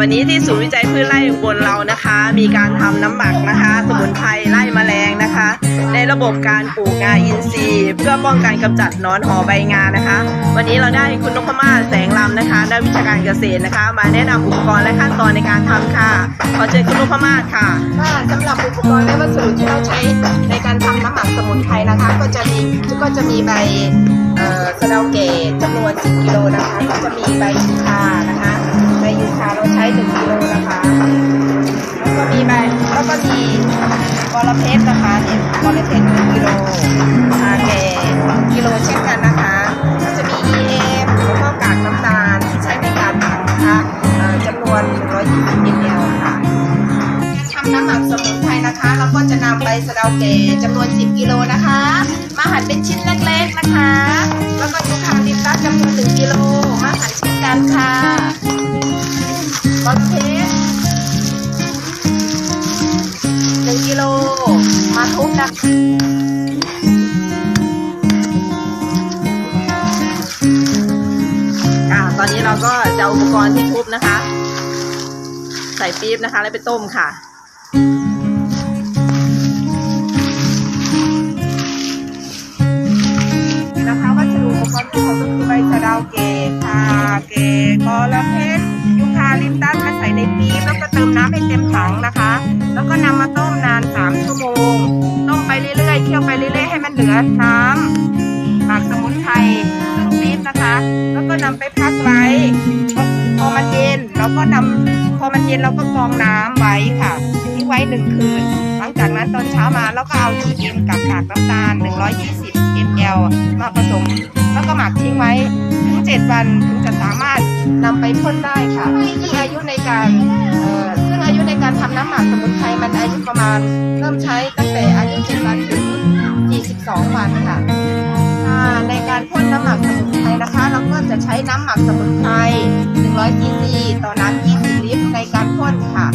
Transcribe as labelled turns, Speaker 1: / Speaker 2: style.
Speaker 1: วันนี้ที่ศูนย์วิจัยพืชไร่อุบลเรานะคะ มีการทำน้ำหมักนะคะ สมุนไพร ระบบการปลูกงาอินทรีย์ เพื่อป้องกันกำจัดนอนหอใบงานะคะ วันนี้เราได้คุณนพมาศแสงลำนะคะด้านวิชาการเกษตรนะคะ มาแนะนำอุปกรณ์และขั้นตอนในการทำค่ะขอเชิญคุณนพมาศค่ะ
Speaker 2: ค่ะสำหรับอุปกรณ์และวัสดุที่เราใช้ในการทำน้ำหมักสมุนไพรนะคะ ก็จะมีก็จะมีใบเอ่อสะเดาเกตจำนวน 10 กิโลนะคะ ก็จะมีใบยูคานะคะใบยูคาเราใช้ 1 กิโลนะคะ แล้วก็มีใบแล้วก็มี อลเพชรนะคะเนี่ยกอลเพชร1กิโลคาแก่กิโลเช่นกันนะคะก็จะมี EM แล้วก็กากน้ำตาลที่ใช้ในการหมักนะคะจำนวน120มิลลิลิตรค่ะทำน้ำหมักสมุนไพรนะคะ เราก็จะนำใบสะเดาเกจำนวน 10 กิโลนะคะ มาหั่นเป็นชิ้นเล็กๆนะคะ ทุบนะคะ
Speaker 1: ค่ะตอนนี้เราก็จะเอาอุปกรณ์ที่ทุบนะคะ ใส่ปี๊บนะคะ แล้วไปต้มค่ะ
Speaker 2: นะคะวัสดุอุปกรณ์ที่เขาก็คือใบสะดาวเกคาเกกอลเพ คาลิปตัสมาใส่ในปี๊บแล้วก็เติมน้ำให้เต็มถังนะคะ แล้วก็นำมาต้มนาน 3 ชั่วโมง ต้มไปเรื่อยๆ เคี่ยวไปเรื่อยๆ ให้มันเหลือน้ำหมักสมุนไพรครึ่งลิตรนะคะ แล้วก็นำไปพักไว้พอมันเย็นเราก็นำพอมันเย็นเราก็กรองน้ำไว้ค่ะทิ้งไว้หนึ่งคืน หลังจากนั้นตอนเช้ามาเราก็เอา EM กับกากน้ำตาล 120 ml มาผสม แล้วก็หมักทิ้งไว้ถึง 7 วันถึงจะสามารถนำไปพ่นได้ค่ะซึ่งอายุ การซึ่งอายุในการทำน้ำหมักสมุนไพรมันอายุประมาณ เริ่มใช้ตั้งแต่อายุ7วันถึง 42 วันค่ะในการพ่นน้ำหมักสมุนไพรนะคะ เราก็จะใช้น้ำหมักสมุนไพร100 cc ต่อน้ำ20ลิตรในการพ่นค่ะ